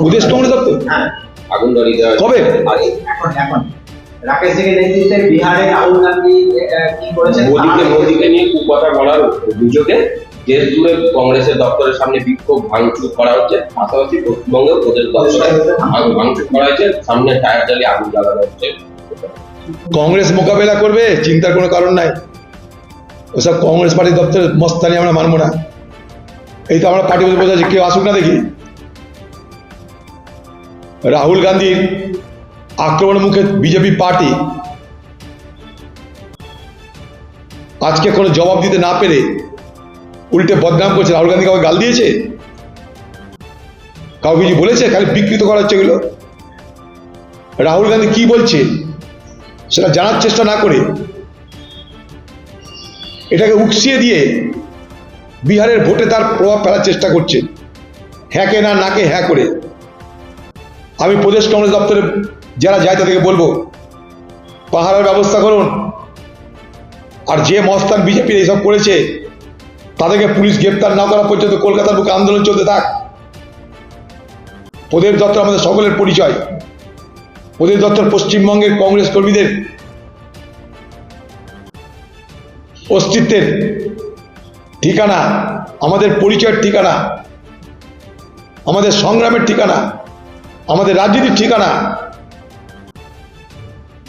প্রদেশ কংগ্রেস দপ্তরে আগুন ধরিয়ে দেওয়া কবে? এখন এখন রাকেশ সিংয়ের নেতৃত্বে বিহারে রাহুল গান্ধী কি করেছেন মোদীকে মোদীকে নিয়ে কুকথা বলার অভিযোগে দেশ জুড়ে কংগ্রেসের দপ্তরের সামনে বিক্ষোভ ভাঙচুর করা হচ্ছে। পাশাপাশি পশ্চিমবঙ্গেও প্রদেশ দপ্তরে ভাঙচুর করা হয়েছে। সামনে টায়ার জ্বালিয়ে আগুন জ্বালানো হচ্ছে। কংগ্রেস মোকাবেলা করবে চিন্তার কোনো কারণ নাই। ওসব কংগ্রেস পার্টির দপ্তরের মস্তানি আমরা মানবো না। এই তো আমরা পার্টি বসে আছি, কেউ আসুক না দেখি। রাহুল গান্ধীর আক্রমণের মুখে বিজেপি পার্টি আজকে কোনো জবাব দিতে না পেরে উল্টে বদনাম করছে। রাহুল গান্ধী কাউকে গাল দিয়েছে? কাউকে কিছু বলেছে? খালি বিকৃত করা হচ্ছে এগুলো। রাহুল গান্ধী কি বলছে সেটা জানার চেষ্টা না করে এটাকে উকসিয়ে দিয়ে বিহারের ভোটে তার প্রভাব ফেলার চেষ্টা করছে। হ্যাঁকে না, নাকে হ্যাঁ করে। আমি প্রদেশ কংগ্রেস দপ্তরে যারা যায় তাদেরকে বলব পাহাড়ের ব্যবস্থা করুন। আর যে মস্তান বিজেপি এইসব করেছে, তাদেরকে পুলিশ গ্রেপ্তার না করা পর্যন্ত কলকাতার বুকে আন্দোলন চলতে থাক। প্রদেশ দপ্তর আমাদের সকলের পরিচয়। প্রদেশ দপ্তর পশ্চিমবঙ্গের কংগ্রেস কর্মীদের অস্তিত্বের ঠিকানা, আমাদের পরিচয়ের ঠিকানা, আমাদের সংগ্রামের ঠিকানা, আমাদের রাজনীতির ঠিকানা।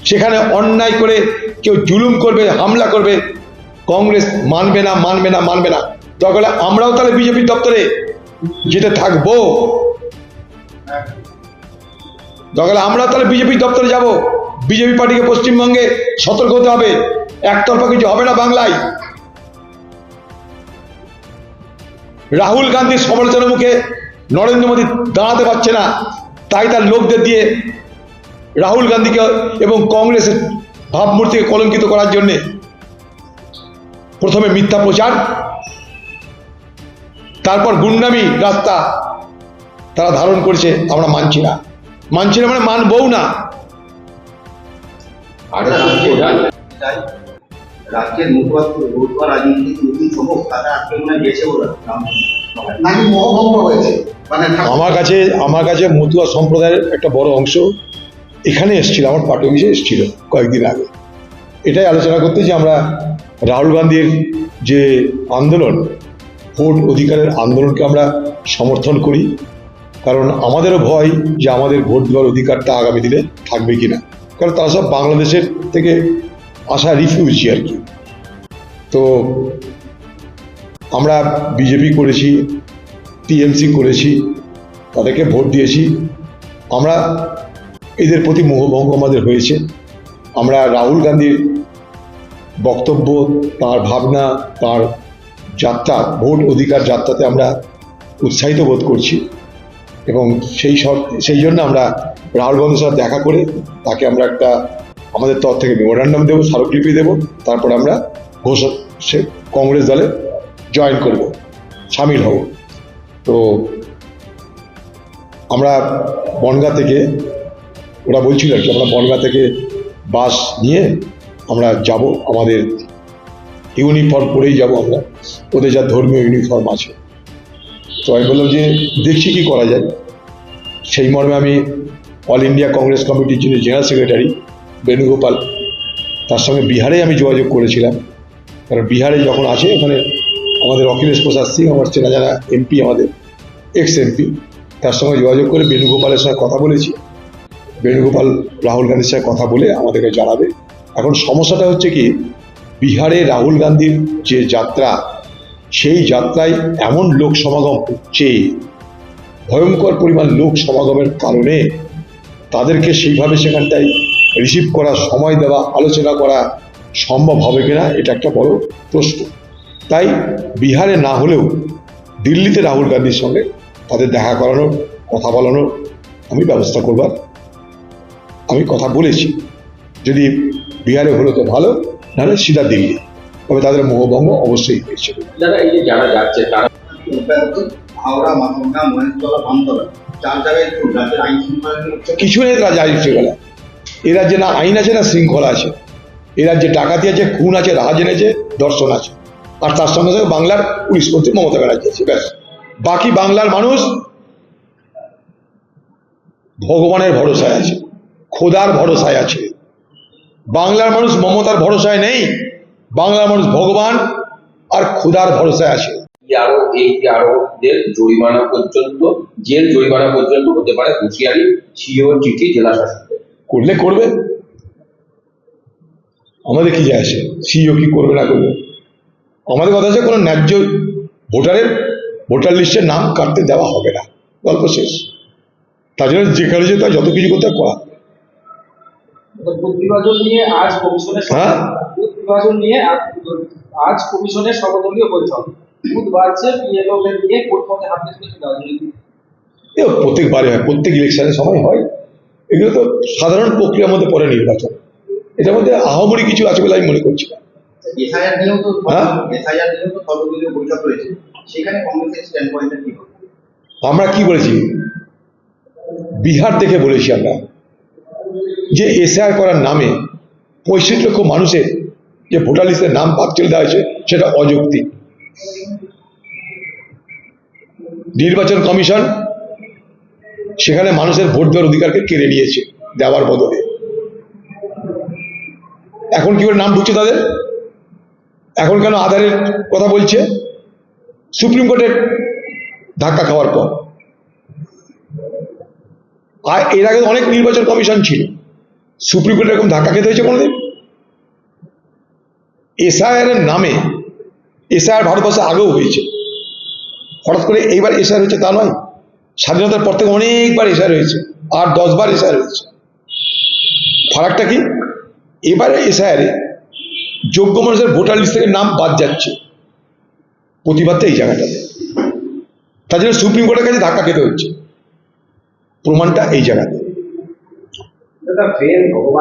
সেখানে অন্যায় করে কেউ জুলুম করবে, হামলা করবে, কংগ্রেস মানবে না মানবে না মানবে না। হলে আমরাও তাহলে বিজেপি দপ্তরে যেতে থাকব। হলে আমরা তাহলে বিজেপি দপ্তরে যাব। বিজেপি পার্টিকে পশ্চিমবঙ্গে সতর্ক হতে হবে। একতরফা কিছু হবে না বাংলায়। রাহুল গান্ধীর সমালোচনার মুখে নরেন্দ্র মোদী দাঁড়াতে পারছে না। তাই তার লোকদের দিয়ে রাহুল গান্ধীকে এবং কংগ্রেসের ভাবমূর্তিকে কলঙ্কিত করার জন্যে প্রথমে মিথ্যা প্রচার, তারপর গুন্ডামি রাস্তা তারা ধারণ করছে, আমরা মানছি না। মানছি না মানে মানবও না। রাজ্যের মুখপাত্র ভোটবার রাজনীতি নতুন সমক তারা আক্রমণে গেছে বলে নাকি মহভঙ্গ হয়েছে? মানে আমার কাছে আমার কাছে মতুয়া সম্প্রদায়ের একটা বড় অংশ এখানে এসেছিল আমার পার্টি অফিসে এসেছিল কয়েকদিন আগে। এটাই আলোচনা করতে যে আমরা রাহুল গান্ধীর যে আন্দোলন ভোট অধিকারের আন্দোলনকে আমরা সমর্থন করি কারণ আমাদেরও ভয় যে আমাদের ভোট দেওয়ার অধিকারটা আগামী দিনে থাকবে কিনা। কারণ তারা সব বাংলাদেশের থেকে আসা রিফিউজি আর কি। তো আমরা বিজেপি করেছি, টিএমসি করেছি, তাদেরকে ভোট দিয়েছি। আমরা এদের প্রতি মোহভঙ্গ আমাদের হয়েছে। আমরা রাহুল গান্ধীর বক্তব্য, তার ভাবনা, তার যাত্রা, ভোট অধিকার যাত্রাতে আমরা উৎসাহিত বোধ করছি। এবং সেই সব, সেই জন্য আমরা রাহুল গান্ধীর সাথে দেখা করে তাকে আমরা একটা আমাদের তরফ থেকে মেমোরান্ডাম দেবো, স্মারকলিপি দেবো, তারপর আমরা ঘোষণা সে কংগ্রেস দলে জয়েন করব, সামিল হব। তো আমরা বনগা থেকে, ওরা বলছিল আর কি, আমরা বনগা থেকে বাস নিয়ে আমরা যাব, আমাদের ইউনিফর্ম পরেই যাব আমরা, ওদের যা ধর্মীয় ইউনিফর্ম আছে। তো আমি বললাম যে, দেখছি কি করা যায়। সেই মর্মে আমি অল ইন্ডিয়া কংগ্রেস কমিটির যিনি জেনারেল সেক্রেটারি বেণুগোপাল, তার সঙ্গে বিহারে আমি যোগাযোগ করেছিলাম। কারণ বিহারে যখন আছে, ওখানে আমাদের অখিলেশ প্রসাদ সিং, আমার চেনা জানা এমপি আমাদের এক্স এমপি তার সঙ্গে যোগাযোগ করে বেণুগোপালের সঙ্গে কথা বলেছি। বেণুগোপাল রাহুল গান্ধীর সঙ্গে কথা বলে আমাদেরকে জানাবে। এখন সমস্যাটা হচ্ছে কি, বিহারে রাহুল গান্ধীর যে যাত্রা, সেই যাত্রায় এমন লোক সমাগম হচ্ছে, ভয়ঙ্কর পরিমাণ লোক সমাগমের কারণে, তাদেরকে সেইভাবে সেখানটায় রিসিভ করা সময় দেওয়া আলোচনা করা সম্ভব হবে কিনা এটা একটা বড় প্রশ্ন। তাই বিহারে না হলেও দিল্লিতে রাহুল গান্ধীর সঙ্গে তাদের দেখা করানোর কথা বলানোর আমি ব্যবস্থা করবার। আমি কথা বলেছি যদি বিহারে হলো তো ভালো নাহলে সিধা দিল্লি। তবে তাদের মোহভঙ্গ অবশ্যই হয়েছে। যারা এই যে যারা যাচ্ছে তারা হাওড়া মহেশতলা পান্তলা চার জায়গায় কিছু নেই রাজ্য শৃঙ্খলা। এ রাজ্যে না আইন আছে, না শৃঙ্খলা আছে। এ রাজ্যে ডাকাতি আছে, খুন আছে রাজ এনেছে, দর্শন আছে। আর তার সঙ্গে সঙ্গে বাংলার পুলিশ মন্ত্রী মমতা ব্যানার্জি আছে, ব্যাস। বাকি বাংলার মানুষ ভগবানের ভরসায় আছে, খোদার ভরসায় আছে। বাংলার মানুষ মমতার ভরসায় নেই, বাংলার মানুষ ভগবান আর খোদার ভরসায় আছে। আরও, এই আরোদের জরিমানা পর্যন্ত, জেল জরিমানা পর্যন্ত হতে পারে, হুঁশিয়ারি সিও চিঠি, জেলা শাসকের করলে করবে? আমাদের কি যায় আসে? সিইও কি করবে না করবে? আমাদের কথা হচ্ছে কোনো ন্যায্য ভোটারের ভোটার লিস্টের নাম কাটতে দেওয়া হবে না। গল্প শেষ। তার জন্য যেখানে যে তার যত কিছু করতে করা। নিয়ে কমিশনের হ্যাঁ? বিভাজন নিয়ে আজ- কমিশনের সর্বদলীয় বৈঠক। প্রত্যেকবারে হয় প্রত্যেক ইলেকশনের সময় হয়। এগুলো তো সাধারণ প্রক্রিয়ার মধ্যে পড়ে নির্বাচন। এটার মধ্যে আহামরি কিছু আছে বলে আমি মনে করছি। না এসআইআর হ্যাঁ? এসআইআর আমরা কি বলেছি? বিহার থেকে বলেছি আমরা যে এসআর করার নামে পঁয়ষট্টি লক্ষ মানুষের যে ভোটার লিস্টের নাম বাদ চলে দেওয়া হয়েছে সেটা অযৌক্তিক। নির্বাচন কমিশন সেখানে মানুষের ভোট দেওয়ার অধিকারকে কেড়ে নিয়েছে, দেওয়ার বদলে। এখন কি করে নাম ঢুকছে তাদের? এখন কেন আধারের কথা বলছে? সুপ্রিম কোর্টের ধাক্কা খাওয়ার পর। আর এর আগে অনেক নির্বাচন কমিশন ছিল। সুপ্রিম কোর্টে এরকম ধাক্কা খেতে হয়েছে কোনোদিন? এসআইআর এর নামে এসআইআর ভারতবর্ষে আগেও হয়েছে। হঠাৎ করে এইবার এসআইআর হয়েছে তা নয়? স্বাধীনতার পর থেকে অনেকবার এসআইআর হয়েছে আর দশবার এসআইআর হয়েছে ফারাকটা কি? এবারে এসআরে যোগ্য মানুষের ভোটার লিস্ট থেকে নাম বাদ যাচ্ছে। প্রতিবাদটা এই জায়গাটাতে। তার জন্য সুপ্রিম কোর্টের কাছে ধাক্কা খেতে হচ্ছে। প্রমাণটা এই জায়গাতে।